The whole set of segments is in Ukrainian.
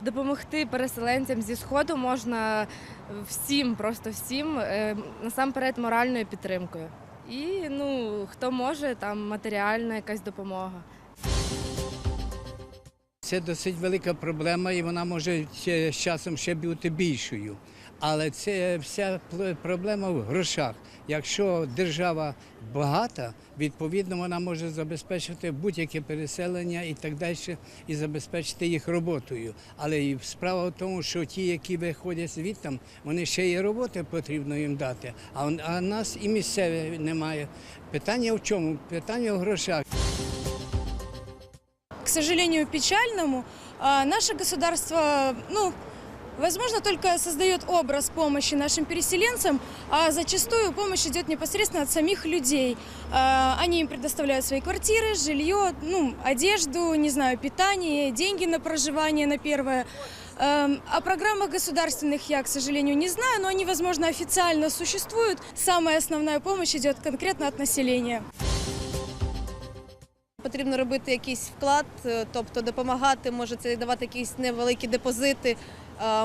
допомогти переселенцям зі сходу можна всім, просто всім, е, насамперед моральною підтримкою. І ну хто може, там матеріальна якась допомога. Це досить велика проблема, і вона може ще з часом ще бути більшою. Але це вся проблема в грошах. Якщо держава багата, відповідно вона може забезпечити будь-яке переселення і так далі, і забезпечити їх роботою. Але і справа в тому, що ті, які виходять звідтам, вони ще і роботи потрібно їм дати. А, нас і місцеві немає. Питання в чому? Питання в грошах. к сожалению, печальному, наше государство, ну, возможно, только создает образ помощи нашим переселенцам, а зачастую помощь идет непосредственно от самих людей. А, Они им предоставляют свои квартиры, жилье, ну, одежду, не знаю, питание, деньги на проживание на первое. Эм, О программах государственных я, к сожалению, не знаю, но они, возможно, официально существуют. Самая основная помощь идет конкретно от населения. Потрібно робити якийсь вклад, е, тобто допомагати, може це давати якісь невеликі депозити, е,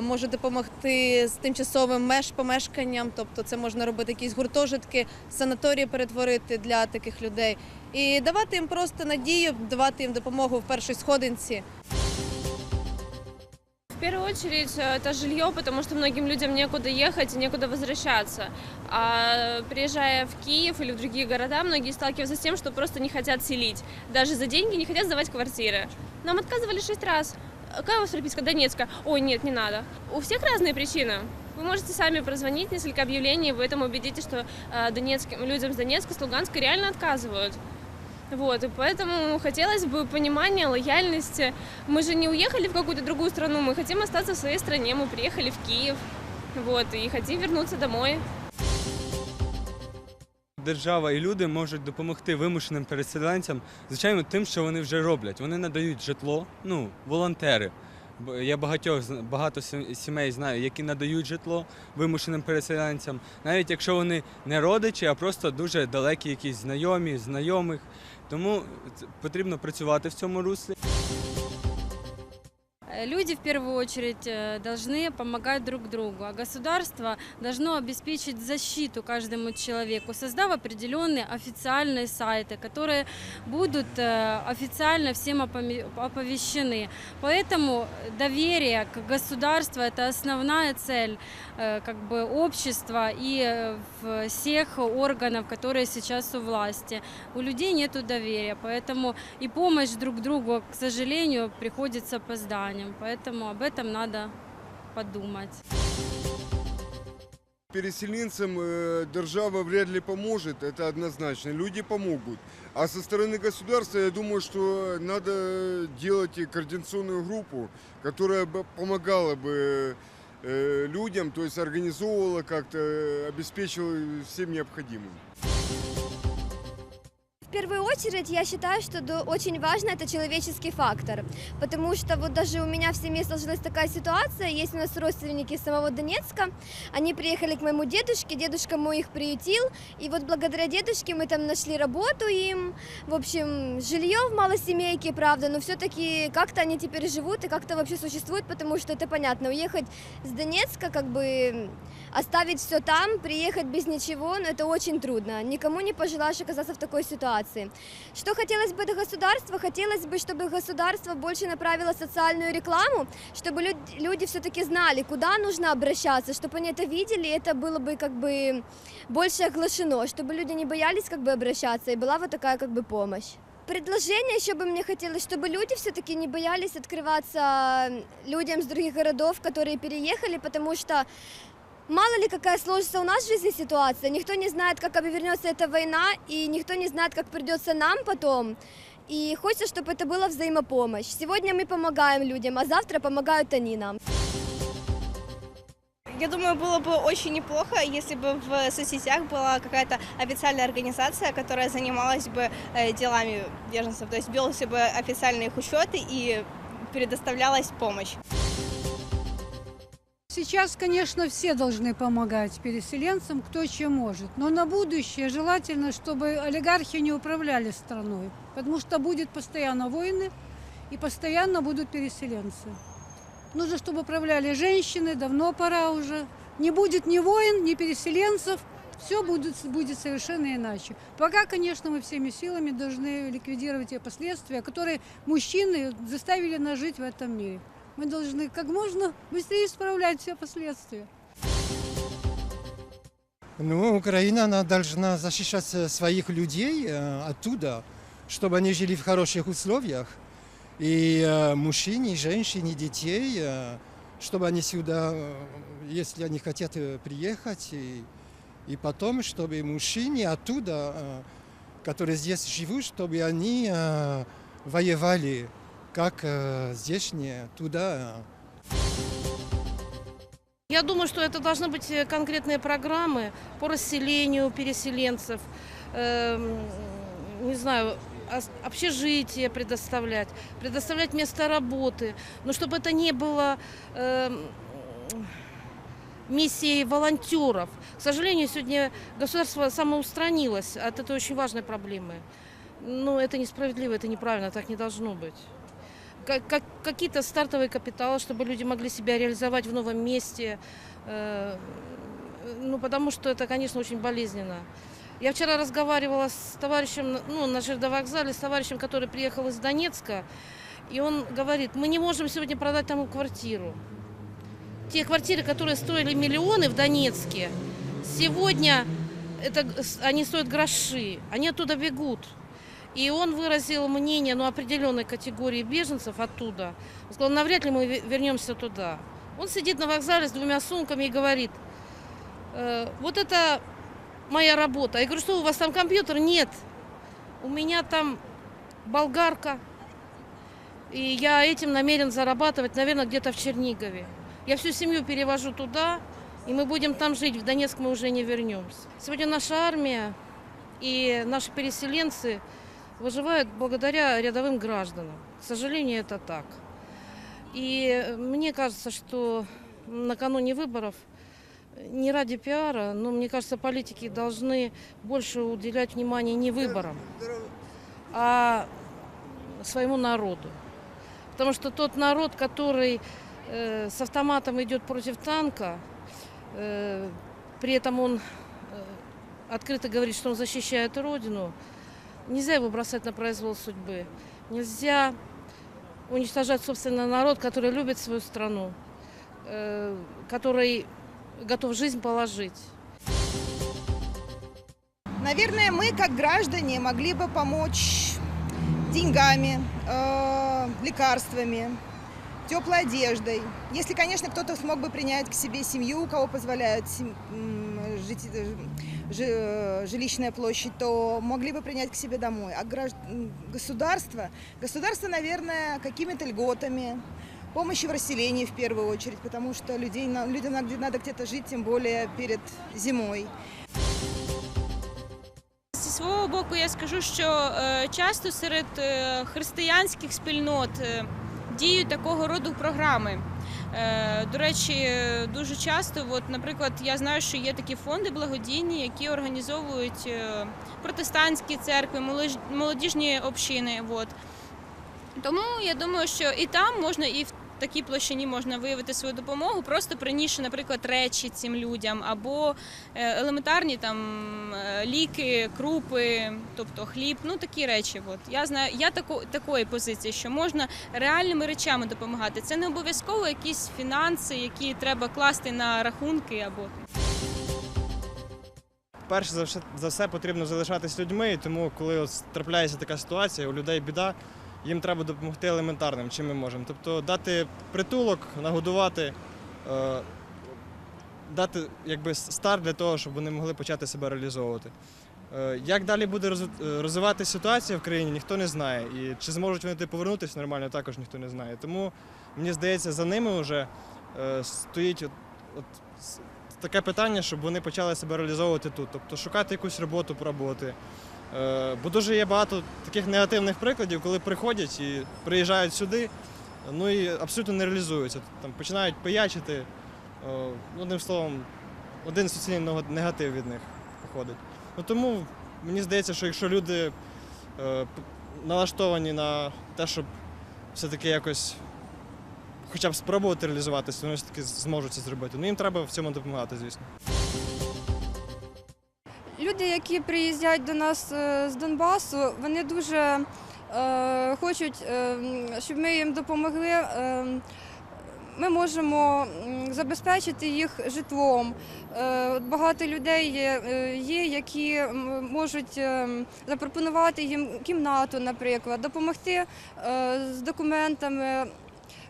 може допомогти з тимчасовим меж помешканням, тобто це можна робити якісь гуртожитки, санаторії перетворити для таких людей. І давати їм просто надію, давати їм допомогу в першій сходинці. В первую очередь э, это жилье, потому что многим людям некуда ехать и некуда возвращаться. А приезжая в Киев или в другие города, многие сталкиваются с тем, что просто не хотят селить. Даже за деньги не хотят сдавать квартиры. Нам отказывали шесть раз. «А Какая у вас прописка? Донецка. Ой, нет, не надо. У всех разные причины. Вы можете сами прозвонить несколько объявлений, вы этом убедитесь, что э, донецким, людям с Донецка, с Луганска реально отказывают. Вот, и поэтому хотелось бы понимания, лояльности. Мы же не уехали в какую-то другую страну, мы хотим остаться в своей стране, мы приехали в Киев, вот, и хотим вернуться домой. Держава і люди можуть допомогти вимушеним переселенцям, звичайно, тим, що вони вже роблять. Вони надають житло, ну, волонтери. Я багатьох багато сі- сімей знаю, які надають житло вимушеним переселенцям, навіть якщо вони не родичі, а просто дуже далекі якісь знайомі, знайомих. Тому потрібно працювати в цьому руслі. Э, Люди в первую очередь э, должны помогать друг другу, а государство должно обеспечить защиту каждому человеку, создав определенные официальные сайты, которые будут э, официально всем оповещены. Поэтому доверие к государству – это основная цель как бы общества и всех органов, которые сейчас у власти. У людей нет доверия, поэтому и помощь друг другу, к сожалению, приходит с опозданием. Поэтому об этом надо подумать. Переселенцам э, держава вряд ли поможет, это однозначно. Люди помогут. А со стороны государства, я думаю, что надо делать координационную группу, которая бы помогала бы э, людям, то есть организовывала как-то, э, обеспечивала всем необходимым. Первую очередь я считаю, что очень важно это человеческий фактор, потому что вот даже у меня в семье сложилась такая ситуация, есть у нас родственники самого Донецка, они приехали к моему дедушке, дедушка мой их приютил, и вот благодаря дедушке мы там нашли работу им, в общем, жилье в малосемейке, правда, но все-таки как-то они теперь живут и как-то вообще существуют, потому что это понятно, уехать с Донецка, как бы оставить все там, приехать без ничего, но это очень трудно. Никому не пожелаешь оказаться в такой ситуации. Что хотелось бы от государства? Хотелось бы, чтобы государство больше направило социальную рекламу, чтобы люд- люди все-таки знали, куда нужно обращаться, чтобы они это видели, и это было бы как бы больше оглашено, чтобы люди не боялись как бы обращаться, и была вот такая как бы помощь. Предложение еще бы мне хотелось, чтобы люди все-таки не боялись открываться людям с других городов, которые переехали, потому что Мало ли какая сложится у нас в жизни ситуация, никто не знает, как обернется эта война, и никто не знает, как придется нам потом. И хочется, чтобы это была взаимопомощь. Сегодня мы помогаем людям, а завтра помогают они нам. Я думаю, было бы очень неплохо, если бы в соцсетях была какая-то официальная организация, которая занималась бы э, делами беженцев, то есть велся бы официальные их учеты и предоставлялась помощь. Сейчас, конечно, все должны помогать переселенцам, кто чем может. Но на будущее желательно, чтобы олигархи не управляли страной, потому что будет постоянно войны и постоянно будут переселенцы. Нужно, чтобы управляли женщины, давно пора уже. Не будет ни войн, ни переселенцев, все будет, будет совершенно иначе. Пока, конечно, мы всеми силами должны ликвидировать те последствия, которые мужчины заставили нас жить в этом мире. Мы должны как можно быстрее исправлять все последствия. Ну, Украина, она должна защищать э, своих людей э, оттуда, чтобы они жили в хороших условиях. И э, мужчин, и женщин, и детей, э, чтобы они сюда, э, если они хотят приехать, и, и потом, чтобы мужчины оттуда, э, которые здесь живут, чтобы они э, воевали, как э, здешние, туда. э, Я думаю, что это должны быть э, конкретные программы по расселению переселенцев, эм, не знаю, общежитие предоставлять, предоставлять место работы, но чтобы это не было эм, миссией волонтеров. К сожалению, сегодня государство самоустранилось от этой очень важной проблемы. Ну, это несправедливо, это неправильно, так не должно быть как, как- какие-то стартовые капиталы, чтобы люди могли себя реализовать в новом месте. Э, Ну, потому что это, конечно, очень болезненно. Я вчера разговаривала с товарищем, ну, на Жирдовокзале, с товарищем, который приехал из Донецка, и он говорит, мы не можем сегодня продать тому квартиру. Те квартиры, которые стоили миллионы в Донецке, сегодня это, они стоят гроши, они оттуда бегут. И он выразил мнение ну, определенной категории беженцев оттуда. Он сказал, навряд ли мы ве- вернемся туда. Он сидит на вокзале с двумя сумками и говорит, «Э, вот это моя работа. Я говорю, что у вас там компьютер? Нет. У меня там болгарка. И я этим намерен зарабатывать, наверное, где-то в Чернигове. Я всю семью перевожу туда, и мы будем там жить. В Донецк мы уже не вернемся. Сегодня наша армия и наши переселенцы выживают благодаря рядовым гражданам. К сожалению, это так. И мне кажется, что накануне выборов не ради пиара, но мне кажется, политики должны больше уделять внимание не выборам, а своему народу. Потому что тот народ, который э, с автоматом идет против танка, э, при этом он э, открыто говорит, что он защищает Родину, нельзя его бросать на произвол судьбы. Нельзя уничтожать собственный народ, который любит свою страну, э, который готов жизнь положить. Наверное, мы, как граждане, могли бы помочь деньгами, э, лекарствами, теплой одеждой. Если, конечно, кто-то смог бы принять к себе семью, у кого позволяет сем- м, жить- э, жи- э, жилищная площадь, то могли бы принять к себе домой. А гражд- м, государство, государство, наверное, какими-то льготами, помощи в расселении в первую очередь, потому что людей, на- людям надо, надо где-то жить, тем более перед зимой. Зі свого боку, я скажу, що е, часто серед е, християнських спільнот е, діють такого роду програми. Е, До речі, дуже часто, от, наприклад, я знаю, що є такі фонди благодійні, які організовують е, протестантські церкви, молодіжні общини. От. Тому я думаю, що і там можна, і в такій площині можна виявити свою допомогу, просто принісши, наприклад, речі цим людям або е, елементарні там е, ліки, крупи, тобто хліб, ну такі речі. От я знаю, я тако, такої позиції, що можна реальними речами допомагати. Це не обов'язково якісь фінанси, які треба класти на рахунки або перш за все, за все потрібно залишатись людьми, тому, коли от трапляється така ситуація, у людей біда, їм треба допомогти елементарним, чим ми можемо. Тобто дати притулок, нагодувати, е, дати якби старт для того, щоб вони могли почати себе реалізовувати. Е, Як далі буде е, розвиватися ситуація в країні, ніхто не знає. І чи зможуть вони повернутися нормально, також ніхто не знає. Тому мені здається, за ними вже стоїть от, от таке питання, щоб вони почали себе реалізовувати тут. Тобто шукати якусь роботу, пробувати. Е, Бо дуже є багато таких негативних прикладів, коли приходять і приїжджають сюди, ну і абсолютно не реалізуються. Там починають пиячити. Е, ну, Одним словом, один суцільний негатив від них походить. Ну тому мені здається, що якщо люди е, налаштовані на те, щоб все-таки якось хоча б спробувати реалізуватися, вони ж таки зможуть це зробити. Ну їм треба в цьому допомагати, звісно. Люди, які приїздять до нас е, з Донбасу, вони дуже е, хочуть, е, щоб ми їм допомогли. Ми можемо забезпечити їх житлом. Багато людей є, які можуть запропонувати їм кімнату, наприклад, допомогти з документами.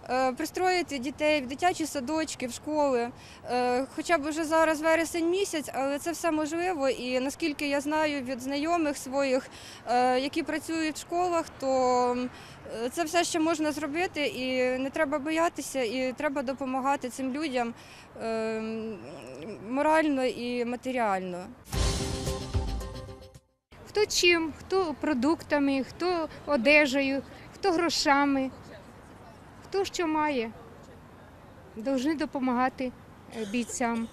Е, Пристроїти дітей в дитячі садочки, в школи. Е, Хоча б вже зараз вересень місяць, але це все можливо. І наскільки я знаю від знайомих своїх, е, які працюють в школах, то це все ще можна зробити, і не треба боятися, і треба допомагати цим людям морально і матеріально. Хто чим, хто продуктами, хто одежею, хто грошами, хто що має. Должны допомагати е, бійцям.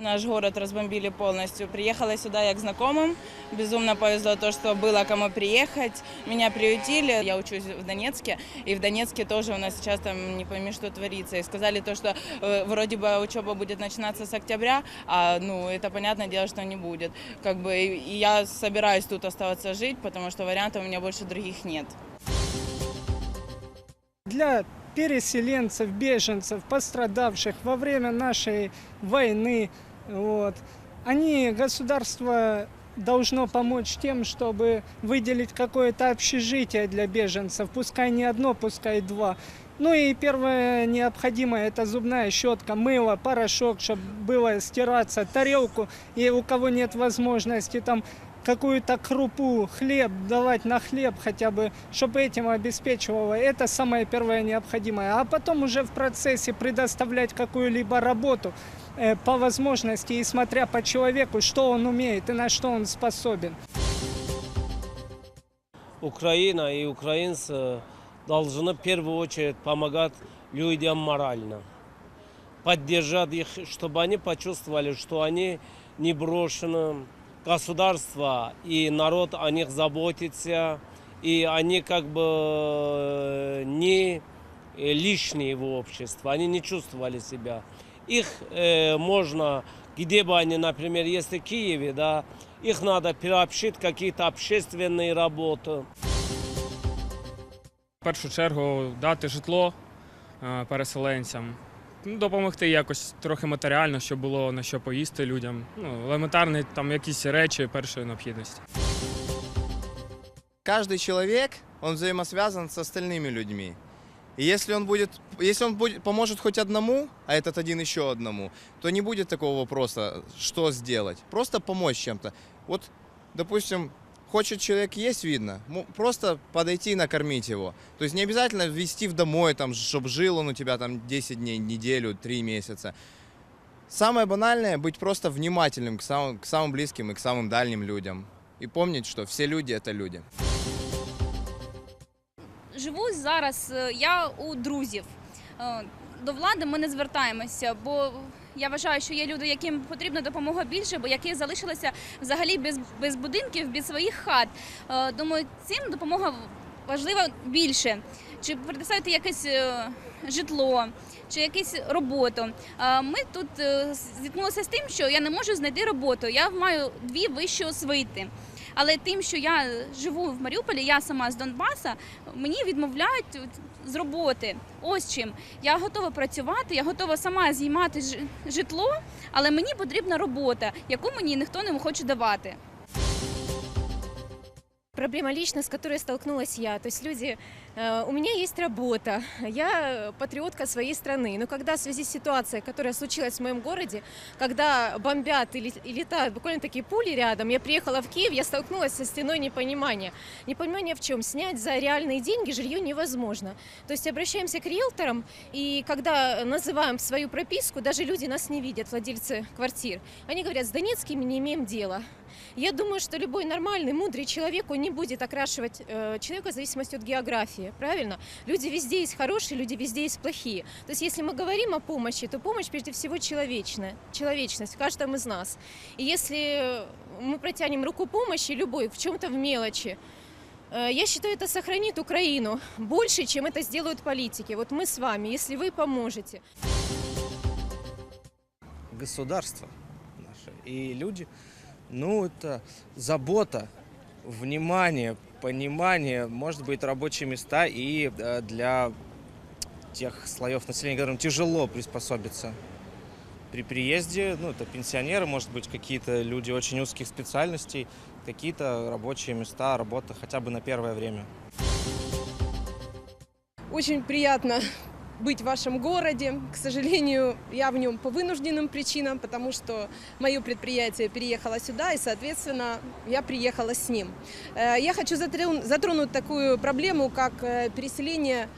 Наш город разбомбили полностью. Приехала сюда я к знакомым. Безумно повезло то, что было кому приехать. Меня приютили. Я учусь в Донецке. И в Донецке тоже у нас сейчас там не пойми, что творится. И сказали то, что э, вроде бы учеба будет начинаться с октября, а ну это понятное дело, что не будет. Как бы и и я собираюсь тут оставаться жить, потому что вариантов у меня больше других нет. Для переселенцев, беженцев, пострадавших во время нашей войны. Вот. Они, государство должно помочь тем, чтобы выделить какое-то общежитие для беженцев, пускай не одно, пускай два. Ну и первое необходимое это зубная щетка, мыло, порошок, чтобы было стираться, тарелку. И у кого нет возможности там какую-то крупу, хлеб давать на хлеб хотя бы, чтобы этим обеспечивало. Это самое первое необходимое. А потом уже в процессе предоставлять какую-либо работу э, по возможности и смотря по человеку, что он умеет и на что он способен. Украина и украинцы должны в первую очередь помогать людям морально. Поддержать их, чтобы они почувствовали, что они не брошены. Государство и народ о них заботится. И они как бы э, не лишние в обществе. Они не чувствовали себя. Их э, можно, где бы они, например, если в Киеве, да, их надо приобщить в какие-то общественные работы. В першу чергу дати житло е, переселенцям, ну, допомогти якось трохи матеріально, щоб було на що поїсти людям. Ну, елементарні там якісь речі першої необхідності. Каждый человек, он взаимосвязан с остальными людьми. И если он будет, если он будет, поможет хоть одному, а этот один еще одному, то не будет такого вопроса, что сделать. Просто помочь чем-то. Вот, допустим, хочет человек есть, видно, просто подойти и накормить его. То есть не обязательно ввести в домой, там, чтобы жил он у тебя там 10 дней, неделю, 3 месяца. Самое банальное – быть просто внимательным к самым, к самым близким и к самым дальним людям. И помнить, что все люди – это люди. Живу зараз е, я у друзів. До влади ми не звертаємося, бо я вважаю, що є люди, яким потрібна допомога більше, бо які залишилися взагалі без, без будинків, без своїх хат. Е, Думаю, цим допомога важлива більше. Чи предоставити якесь е, житло, чи якусь роботу. Е, Ми тут зіткнулися з тим, що я не можу знайти роботу. Я маю дві вищі освіти. Але тим, що я живу в Маріуполі, я сама з Донбаса, мені відмовляють з роботи. Ось чим. Я готова працювати, я готова сама знімати житло, але мені потрібна робота, яку мені ніхто не хоче давати. Проблема лично, с которой столкнулась я. То есть люди, у меня есть работа, я патриотка своей страны. Но когда в связи с ситуацией, которая случилась в моем городе, когда бомбят и летают буквально такие пули рядом, я приехала в Киев, я столкнулась со стеной непонимания. Непонимание в чем? Снять за реальные деньги жилье невозможно. То есть обращаемся к риэлторам, и когда называем свою прописку, даже люди нас не видят, владельцы квартир. Они говорят, с Донецкими не имеем дела. Я думаю, что любой нормальный, мудрый человек, он не будет окрашивать э, человека в зависимости от географии, правильно? Люди везде есть хорошие, люди везде есть плохие. То есть если мы говорим о помощи, то помощь прежде всего человечная, человечность в каждом из нас. И если мы протянем руку помощи любой в чем-то в мелочи, Э, Я считаю, это сохранит Украину больше, чем это сделают политики. Вот мы с вами, если вы поможете. государство наше и люди, ну, это забота, внимание, понимание, может быть, рабочие места и э, для тех слоев населения, которым тяжело приспособиться при приезде, ну, это пенсионеры, может быть, какие-то люди очень узких специальностей, какие-то рабочие места, работа хотя бы на первое время. Очень приятно быть в вашем городе. К сожалению, я в нем по вынужденным причинам, потому что мое предприятие переехало сюда, и, соответственно, я приехала с ним. Э, Я хочу затрун- затронуть такую проблему, как э, переселение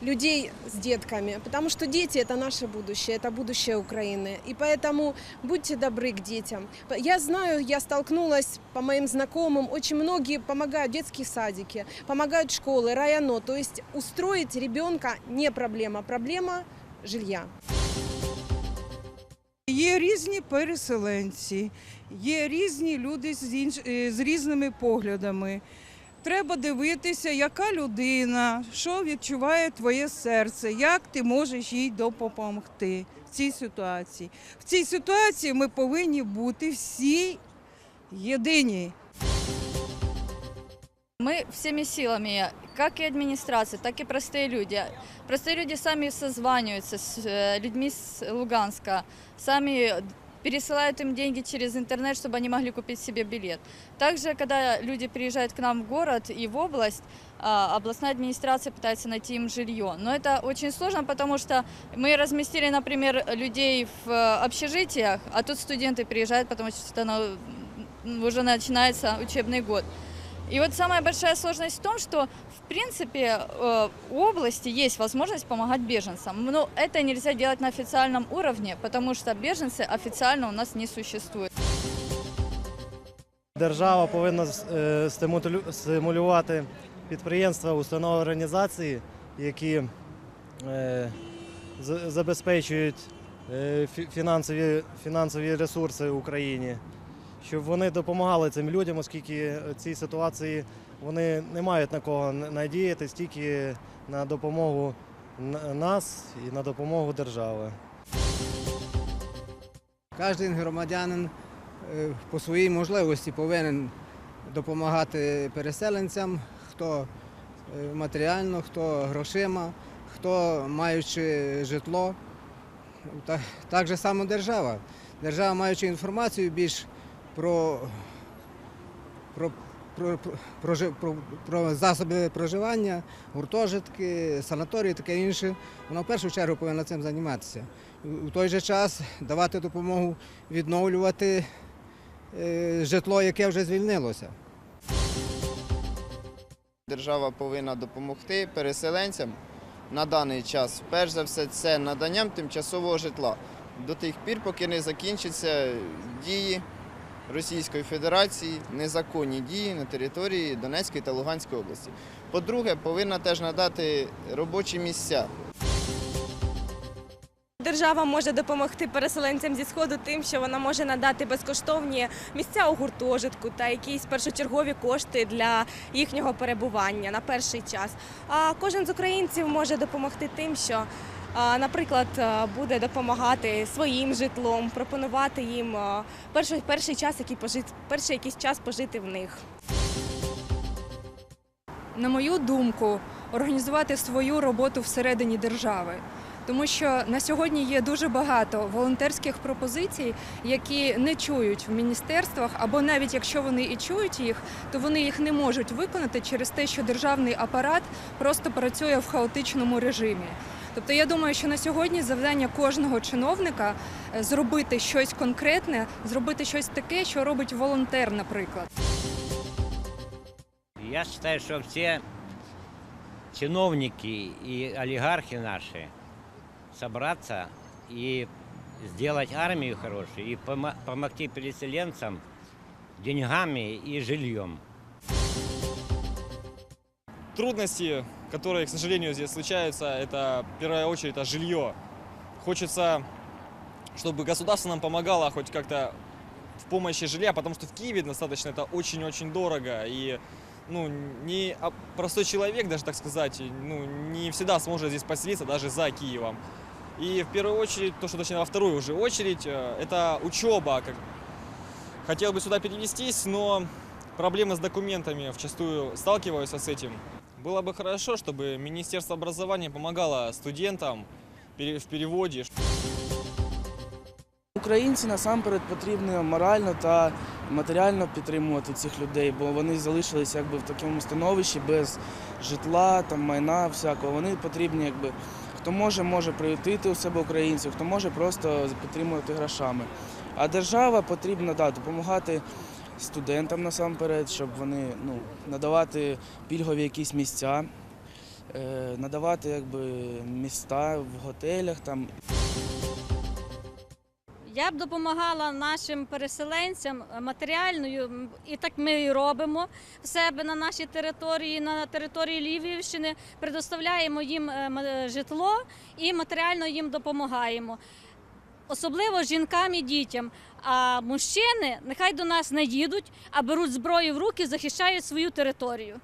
людей с детками, потому что дети – это наше будущее, это будущее Украины. И поэтому будьте добры к детям. Я знаю, я столкнулась по моим знакомым, очень многие помогают детские садики, помогают школы, районо. То есть устроить ребенка не проблема, проблема жилья. Є різні переселенці, є різні люди з, інш... е, з різними поглядами. Треба дивитися, яка людина, що відчуває твоє серце, як ти можеш їй допомогти в цій ситуації. В цій ситуації ми повинні бути всі єдині. Мы всеми силами, как и администрация, так и простые люди. Простые люди сами созваниваются с э, людьми с Луганска, сами Пересылают им деньги через интернет, чтобы они могли купить себе билет. Также, когда люди приезжают к нам в город и в область, а, областная администрация пытается найти им жилье. Но это очень сложно, потому что мы разместили, например, людей в э, общежитиях, а тут студенты приезжают, потому что м, уже начинается учебный год. И вот самая большая сложность в том, что в принципе э, у области есть возможность помогать беженцам, но это нельзя делать на официальном уровне, потому что беженцы официально у нас не существуют. Держава повинна е, стимулю- стимулювати підприємства, установи організації, які е, за- забезпечують е, фі- фінансові, фінансові ресурси Україні, щоб вони допомагали цим людям, оскільки в цій ситуації вони не мають на кого н- надіятись, тільки на допомогу нас і на допомогу держави. Кожен громадянин е, по своїй можливості повинен допомагати переселенцям, хто е, матеріально, хто грошима, хто маючи житло. Так, так же само держава. Держава, маючи інформацію більш про, про, про, про, про, про, засоби проживання, гуртожитки, санаторії, таке інше, вона в першу чергу повинна цим займатися. У той же час давати допомогу відновлювати е, житло, яке вже звільнилося. Держава повинна допомогти переселенцям на даний час. Перш за все, це наданням тимчасового житла до тих пір, поки не закінчаться дії Російської Федерації, незаконні дії на території Донецької та Луганської області. По-друге, повинна теж надати робочі місця. Держава може допомогти переселенцям зі сходу тим, що вона може надати безкоштовні місця у гуртожитку та якісь першочергові кошти для їхнього перебування на перший час. А кожен з українців може допомогти тим, що, наприклад, буде допомагати своїм житлом, пропонувати їм перший, перший час, який пожити, перший якийсь час пожити в них. на мою думку, організувати свою роботу всередині держави. Тому що на сьогодні є дуже багато волонтерських пропозицій, які не чують в міністерствах, або навіть якщо вони і чують їх, то вони їх не можуть виконати через те, що державний апарат просто працює в хаотичному режимі. Тобто я думаю, що на сьогодні завдання кожного чиновника е, зробити щось конкретне, зробити щось таке, що робить волонтер, наприклад. Я считаю, что все чиновники и олигархи наши собраться и сделать армию хорошую и помо- помогти переселенцам деньгами и жильем. Трудности, которые, к сожалению, здесь случаются, это в первую очередь это жилье. Хочется, чтобы государство нам помогало хоть как-то в помощи жилья, потому что в Киеве достаточно это очень-очень дорого. И ну, не а простой человек, даже так сказать, ну, не всегда сможет здесь поселиться, даже за Киевом. И в первую очередь, то, что точнее во вторую уже очередь, э, это учеба. Хотел бы сюда перевестись, но проблемы с документами вчастую сталкиваются с этим. Было бы хорошо, чтобы Министерство образования помогало студентам пере- в переводе, Українці насамперед потрібно морально та матеріально підтримувати цих людей, бо вони залишилися якби в такому становищі без житла, там майна всякого. Вони потрібні, якби хто може, може приютити у себе українців, хто може просто підтримувати грошами. А держава потрібна да, допомагати студентам насамперед, щоб вони ну, надавати пільгові якісь місця, е, надавати якби міста в готелях там Я б допомагала нашим переселенцям матеріальною, і так ми і робимо в себе на нашій території, на території Львівщини. Предоставляємо їм е, житло і матеріально їм допомагаємо. Особливо жінкам і дітям. А мужчини нехай до нас не їдуть, а беруть зброю в руки, захищають свою територію.